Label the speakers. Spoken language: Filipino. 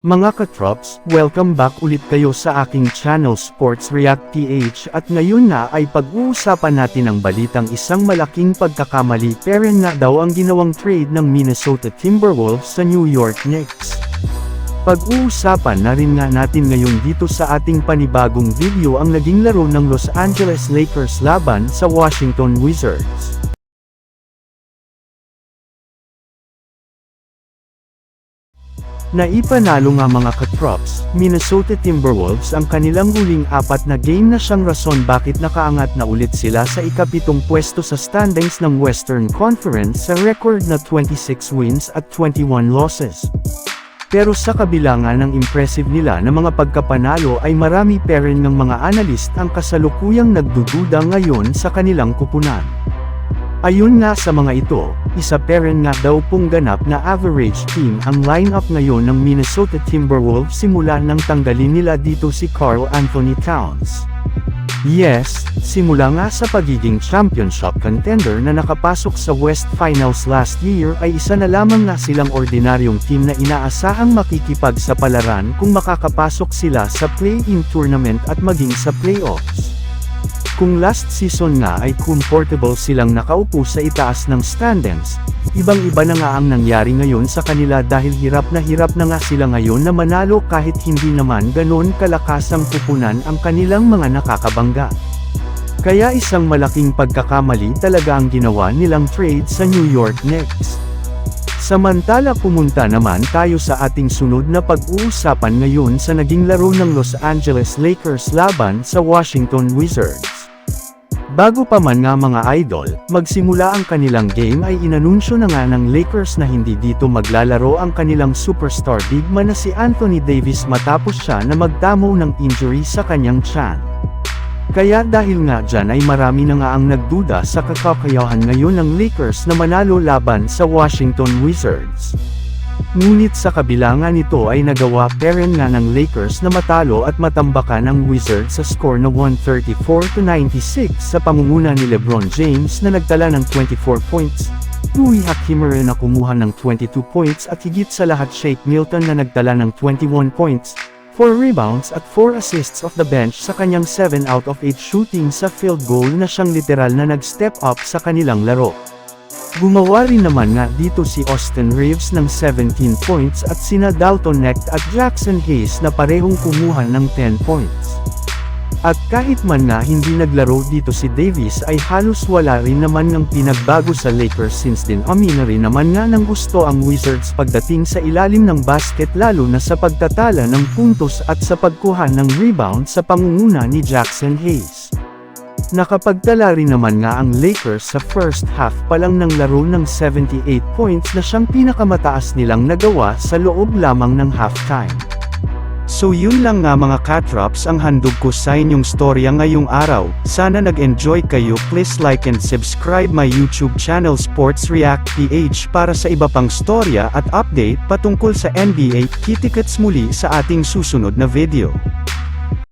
Speaker 1: Mga katrops, welcome back ulit kayo sa aking channel Sports React PH at ngayon na ay pag-uusapan natin ang balitang isang malaking pagkakamali pero nga daw ang ginawang trade ng Minnesota Timberwolves sa New York Knicks. Pag-uusapan na rin nga natin ngayon dito sa ating panibagong video ang naging laro ng Los Angeles Lakers laban sa Washington Wizards. Naipanalo nga mga katrops, Minnesota Timberwolves ang kanilang huling apat na game na siyang rason bakit nakaangat na ulit sila sa ikapitong pwesto sa standings ng Western Conference sa record na 26 wins at 21 losses. Pero sa kabila nga ng impressive nila na mga pagkapanalo ay marami pa rin ng mga analyst ang kasalukuyang nagdududa ngayon sa kanilang kupunan. Ayun nga sa mga ito, isa pa rin nga daw pong ganap na average team ang lineup ngayon ng Minnesota Timberwolves simula nang tanggalin nila dito si Carl Anthony Towns. Yes, simula nga sa pagiging championship contender na nakapasok sa West Finals last year ay isa na lamang nga silang ordinaryong team na inaasahang makikipagsapalaran kung makakapasok sila sa play-in tournament at maging sa playoffs. Kung last season nga ay comfortable silang nakaupo sa itaas ng standings, ibang-iba na nga ang nangyari ngayon sa kanila dahil hirap na hirap na nga sila ngayon na manalo kahit hindi naman ganon kalakas ang kupunan ang kanilang mga nakakabangga. Kaya isang malaking pagkakamali talaga ang ginawa nilang trade sa New York Knicks. Samantala pumunta naman tayo sa ating sunod na pag-uusapan ngayon sa naging laro ng Los Angeles Lakers laban sa Washington Wizards. Bago pa man nga mga idol, magsimula ang kanilang game ay inanunsyo na nga ng Lakers na hindi dito maglalaro ang kanilang superstar big man na si Anthony Davis matapos siya na magdamo ng injury sa kanyang tiyan. Kaya dahil nga dyan ay marami na nga ang nagduda sa kakakayahan ngayon ng Lakers na manalo laban sa Washington Wizards. Ngunit sa kabila nga nito ay nagawa pa rin nga ng Lakers na matalo at matambakan ang Wizards sa score na 134-96 sa pangunguna ni LeBron James na nagtala ng 24 points. Rui Hachimura na kumuha ng 22 points at higit sa lahat Shake Milton na nagtala ng 21 points, 4 rebounds at 4 assists off the bench sa kanyang 7 out of 8 shooting sa field goal na siyang literal na nag-step up sa kanilang laro. Gumawa rin naman nga dito si Austin Reeves ng 17 points at sina Dalton Necht at Jackson Hayes na parehong kumuha ng 10 points. At kahit man nga hindi naglaro dito si Davis ay halos wala rin naman ng pinagbago sa Lakers since din amina rin naman nga ng gusto ang Wizards pagdating sa ilalim ng basket lalo na sa pagtatala ng puntos at sa pagkuha ng rebound sa pangunguna ni Jackson Hayes. Nakapagtala rin naman nga ang Lakers sa first half pa lang ng laro ng 78 points na siyang pinakamataas nilang nagawa sa loob lamang ng halftime. So yun lang nga mga katrops ang handog ko sa inyong storya ngayong araw, sana nag-enjoy kayo please like and subscribe my YouTube channel Sports React PH para sa iba pang storya at update patungkol sa NBA, kitikets muli sa ating susunod na video.